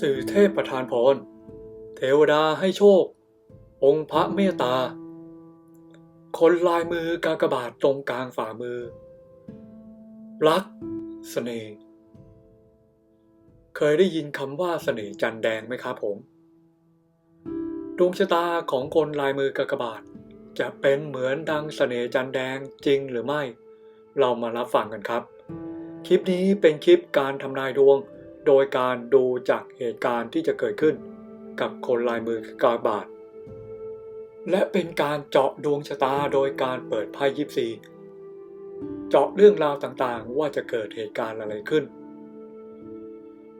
สื่อเทพประทานพร เทวดาให้โชค องค์พระเมตตา คนลายมือกากบาทตรงกลางฝ่ามือ รักสเสน่ห์เคยได้ยินคำว่าเสน่ห์จันแดงไหมครับผม ดวงชะตาของคนลายมือกากบาท จะเป็นเหมือนดังเสน่ห์จันแดงจริงหรือไม่ เรามารับฟังกันครับ คลิปนี้เป็นคลิปการทำนายดวง โดยการดูจากเหตุการณ์ที่จะเกิดขึ้น กับคนลายมือกากบาท และเป็นการเจาะดวงชะตาโดยการเปิดไพ่ยิปซีเจาะเรื่องราวต่างๆ ว่าจะเกิดเหตุการณ์อะไรขึ้น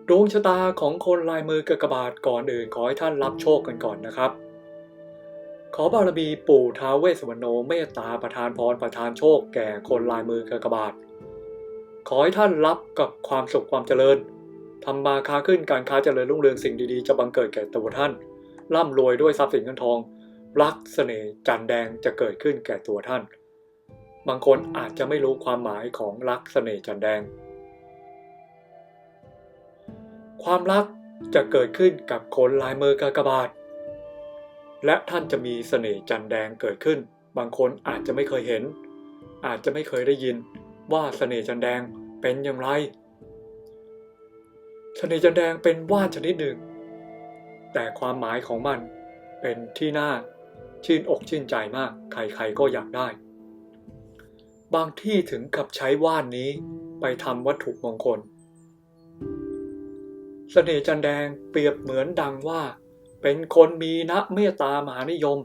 ดวงชะตาของคนลายมือกากบาทก่อนอื่นขอให้ท่านรับโชคกันก่อนนะครับ ขอบารมีปู่ท้าวเวสสวรรณโนเมตตาประทานพรประทานโชคแก่คนลายมือกากบาท ขอให้ท่านรับกับความสุขความเจริญ ทำมาค้าขึ้นการค้าเจริญรุ่งเรืองสิ่งดีๆ จะบังเกิดแก่ตัวท่าน ร่ำรวยด้วยทรัพย์สินเงินทอง รักเสน่ห์จันแดงจะเกิดขึ้นแก่ตัวท่าน บางคนอาจจะไม่รู้ความหมายของรักเสน่ห์จันแดง ความรักจะเกิดขึ้นกับคนลายมือกากบาท และท่านจะมีเสน่ห์จันแดงเกิดขึ้น บางคนอาจจะไม่เคยเห็น อาจจะไม่เคยได้ยินว่าเสน่ห์จันแดงเป็นอย่างไร เสน่ห์จันแดงเป็นว่านชนิดหนึ่ง แต่ความหมายของมันเป็นที่น่าชื่นอกชื่นใจมาก ใครๆก็อยากได้ บางที่ถึงกับใช้ว่านนี้ไปทำวัตถุมงคล เสน่ห์จันแดงเปรียบเหมือนดังว่า เป็นคนมีนะเมตตามหานิยม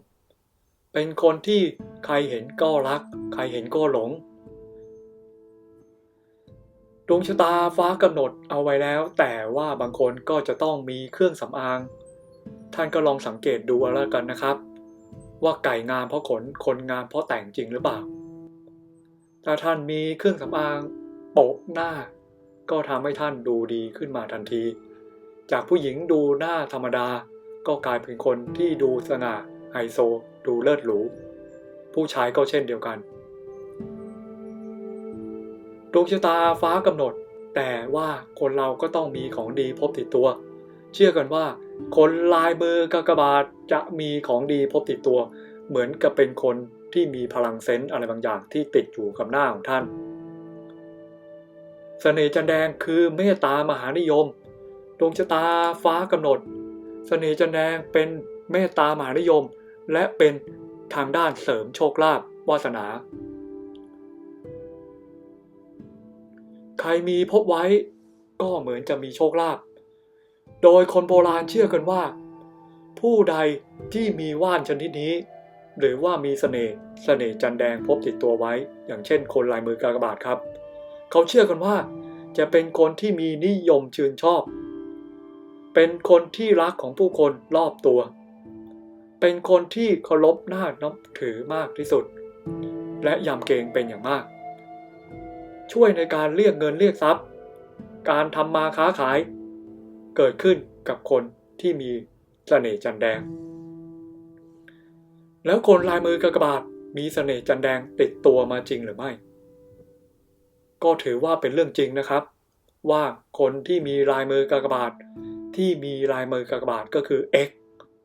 เป็นคนที่ใครเห็นก็รัก ใครเห็นก็หลง ดวงชะตาฟ้ากำหนดเอาไว้แล้ว แต่ว่าบางคนก็จะต้องมีเครื่องสำอาง ท่านก็ลองสังเกตดูแล้วกันนะครับ ว่าไก่งามเพราะขนคนงามเพราะแต่งจริงหรือเปล่า ถ้าท่านมีเครื่องสำอางโปะหน้า ก็ทำให้ท่านดูดีขึ้นมาทันที จากผู้หญิงดูหน้าธรรมดา ก็กลายเป็นคนที่ดูสง่าไฮโซ ดูเลิศหรูผู้ชายก็เช่นเดียวกัน ดวงชะตาฟ้ากำหนด แต่ว่าคนเราก็ต้องมีของดีพบติดตัว เชื่อกันว่า คนลายมือกากบาทจะมีของดีพบติดตัว เหมือนกับเป็นคนที่มีพลังเซนส์อะไรบางอย่างที่ติดอยู่กับหน้าของท่านเสน่ห์จันแดงคือเมตตามหานิยม ดวงชะตาฟ้ากำหนดเสน่ห์จันแดงเป็นเมตตามหานิยม และเป็นทางด้านเสริมโชคลาภวาสนา ใครมีพบไว้ ก็เหมือนจะมีโชคลาภ โดยคนโบราณเชื่อกันว่า ผู้ใดที่มีว่านชนิดนี้ หรือว่ามีเสน่ห์เสน่ห์จันแดงพบติดตัวไว้ อย่างเช่น คนลายมือกากบาทครับ เขาเชื่อกันว่า จะเป็นคนที่มีนิยมชื่นชอบ เป็นคนที่รักของผู้คนรอบตัว เป็นคนที่เคารพน่านับถือมากที่สุด และยำเกรงเป็นอย่างมาก ช่วยในการเรียกเงินเรียกทรัพย์ การทำมาค้าขาย เกิดขึ้นกับคนที่มีเสน่ห์จันแดง แล้วคนลายมือกากบาทมีเสน่ห์จันแดงติดตัวมาจริงหรือไม่ ก็ถือว่าเป็นเรื่องจริงนะครับ ว่าคนที่มีลายมือกากบาทที่มีลายมือกากบาทก็คือ X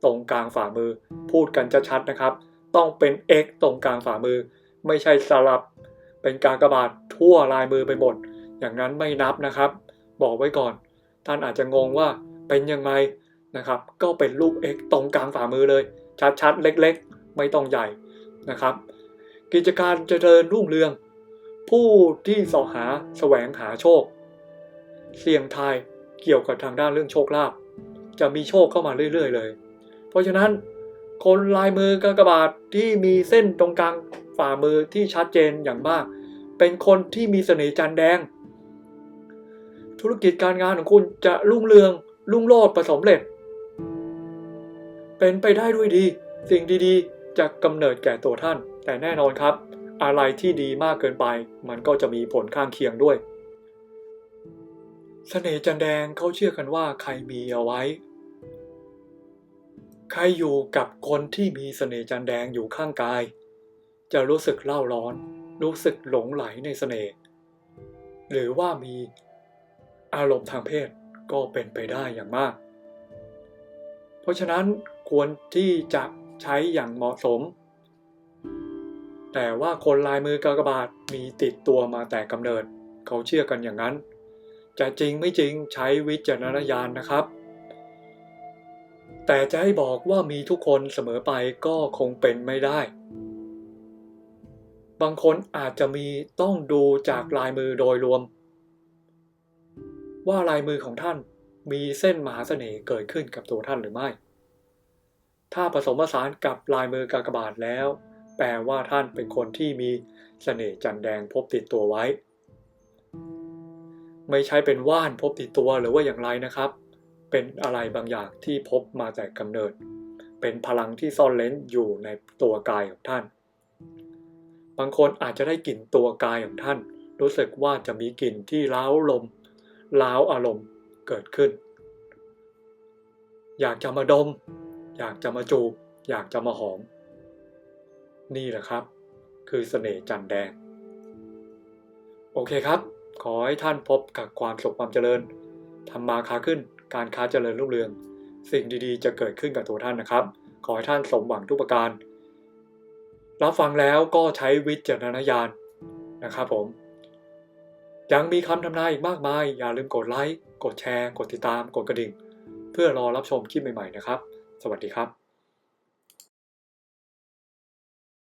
ตรงกลางฝ่ามือ พูดกันชัดๆนะครับ ต้องเป็น X ตรงกลางฝ่ามือ ไม่ใช่สลับ เป็นกากระบาททั่วลายมือไปหมด อย่างนั้นไม่นับนะครับ บอกไว้ก่อน ท่านอาจจะงงว่าเป็นยังไงนะครับ ก็เป็นรูป X ตรงกลางฝ่ามือเลย ชัดๆ เล็กๆ ไม่ต้องใหญ่นะครับ กิจการเจริญรุ่งเรือง ผู้ที่สอหาแสวงหาโชค เสี่ยงทายเกี่ยวกับทางด้านเรื่องโชคลาภจะมีโชคเข้ามาเรื่อย ๆ เลย เพราะฉะนั้นคนลายมือกากบาทที่มีเส้นตรงกลาง ฝ่ามือที่ชัดเจนอย่างมาก เป็นคนที่มีเสน่ห์จันแดง ธุรกิจการงานของคุณจะรุ่งเรือง รุ่งโรจน์ประสมเร็จ เป็นไปได้ด้วยดี สิ่งดีๆ จะกำเนิดแก่ตัวท่าน แต่แน่นอนครับ อะไรที่ดีมากเกินไป มันก็จะมีผลข้างเคียงด้วยเสน่ห์จันแดงเขาเชื่อกันว่าใครมีเอาไว้ ใครอยู่กับคนที่มีเสน่ห์จันแดงอยู่ข้างกาย จะรู้สึกเล่าร้อน รู้สึกหลงไหลในเสน่ห์หรือว่ามีอารมณ์ทางเพศก็เป็นไปได้อย่างมาก เพราะฉะนั้นควรที่จะใช้อย่างเหมาะสม แต่ว่าคนลายมือกากบาทมีติดตัวมาแต่กำเนิด เขาเชื่อกันอย่างนั้น จะจริงไม่จริงใช้วิจารณญาณนะครับ แต่จะให้บอกว่ามีทุกคนเสมอไปก็คงเป็นไม่ได้ บางคนอาจจะมีต้องดูจากลายมือโดยรวม ว่าลายมือของท่านมีเส้นมหาเสน่ห์เกิดขึ้นกับตัวท่านหรือไม่ ถ้าผสมผสานกับลายมือกากบาทแล้ว แปลว่าท่านเป็นคนที่มีเสน่ห์จันแดงพบติดตัวไว้ ไม่ใช่เป็นว่านพบติดตัวหรือว่าอย่างไรนะครับ เป็นอะไรบางอย่างที่พบมาแต่กำเนิด เป็นพลังที่ซ่อนเล้นอยู่ในตัวกายของท่าน บางคนอาจจะได้กลิ่นตัวกายของท่าน รู้สึกว่าจะมีกลิ่นที่ล้าลมล้าอารมณ์เกิดขึ้น อยากจะมาดม อยากจะมาจูบ อยากจะมาหอม นี่แหละครับ คือเสน่ห์จันแดง โอเคครับ ขอให้ท่านพบกับความสุขความเจริญทำมาค้าขึ้น การค้าเจริญรุ่งเรือง สิ่งดีๆ จะเกิดขึ้นกับตัวท่านนะครับ ขอให้ท่านสมหวังทุกประการ รับฟังแล้วก็ใช้วิจารณญาณนะครับผม ยังมีคำทำนายอีกมากมาย อย่าลืมกดไลค์ กดแชร์ กดติดตาม กดกระดิ่ง เพื่อรอรับชมคลิปใหม่ๆนะครับ สวัสดีครับ